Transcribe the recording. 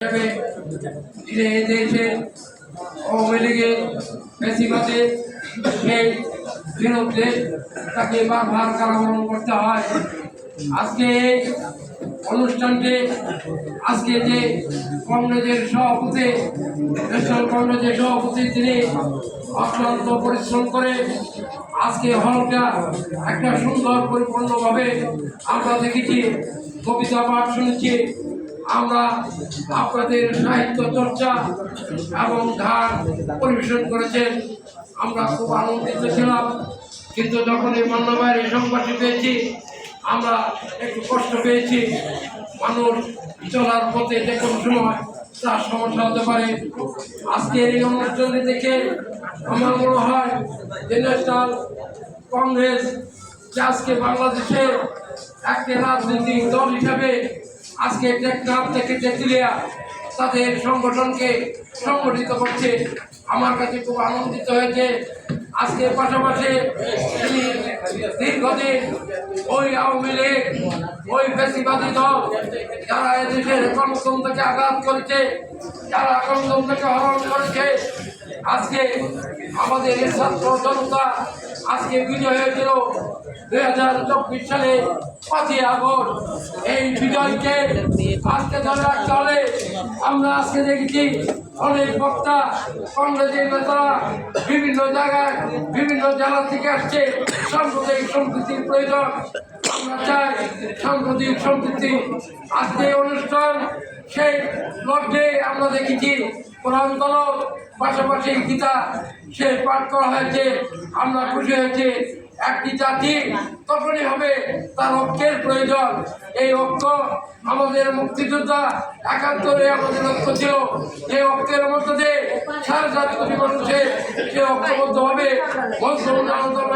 এই দেশে আওয়ামী লীগের বেশিবাদে সেই বিরুদ্ধে তাকে বারবার কারাবরণ করতে হয়। আজকে এই অনুষ্ঠানটি আজকে যে কংগ্রেসের সভাপতি, ন্যাশনাল কংগ্রেসের সভাপতি তিনি অক্লান্ত পরিশ্রম করে আজকে হলটা একটা সুন্দর, পরিপূর্ণভাবে আমরা দেখেছি। কবিতা পাঠ শুনেছি। আমরা আপনাদের সাহিত্য চর্চা এবং গান পরিবেশন করেছেন। আমরা খুব আনন্দিত ছিলাম। কিন্তু যখন এই মান্যবায়ের এই সংবাদটি পেয়েছি, আমরা একটু কষ্ট পেয়েছি। মানুষ চলার পথে যে কোনো সময় তার সমস্যা হতে পারে। আজকে এই অনুষ্ঠানটি দেখে আমার মনে হয় যে ন্যাশনাল কংগ্রেস যে আজকে বাংলাদেশের একটি রাজনৈতিক দল হিসাবে আজকে টেকনাফ থেকে তেতুলিয়া তাদের সংগঠনকে সংগঠিত করছে, আমার কাছে খুব আনন্দিত হয়েছে। আজকে পাশাপাশি তিনি দীর্ঘদিন ওই আওয়ামী লীগ, ওই বেশিবাদী দল, যারা এদেশের গণতন্ত্রকে আঘাত করেছে, যারা গণতন্ত্রকে হরণ করেছে আজকে আমাদের ছাত্র জনতা আজকে বিজয় হয়েছিল দুই হাজার চব্বিশ সালে পাঁচই আগস্ট। এই বিজয়কে আজকে ধরে রাখতে হলে আমরা আজকে দেখেছি অনেক বক্তা, কংগ্রেসের নেতারা বিভিন্ন জায়গায়, বিভিন্ন জেলা থেকে আসছে। সাম্প্রদায়িক সম্প্রীতির প্রয়োজন। আমরা চাই সম্প্রীতি আজকে অনুষ্ঠান, সেই লগ্নে আমরা দেখেছি কোরআন তলব পাশাপাশি গীতা, সে পাঠ করা হয়েছে, আমরা খুশি হয়েছে। একটি জাতি তখনই হবে তার ঐক্যের প্রয়োজন। এই ঐক্য আমাদের মুক্তিযোদ্ধা, একাত্তরে আমাদের ঐক্য ছিল এই ঐক্যের মধ্য দিয়ে সারা সাত কোটি মানুষের সে ঐক্যবদ্ধ হবে। আন্দোলন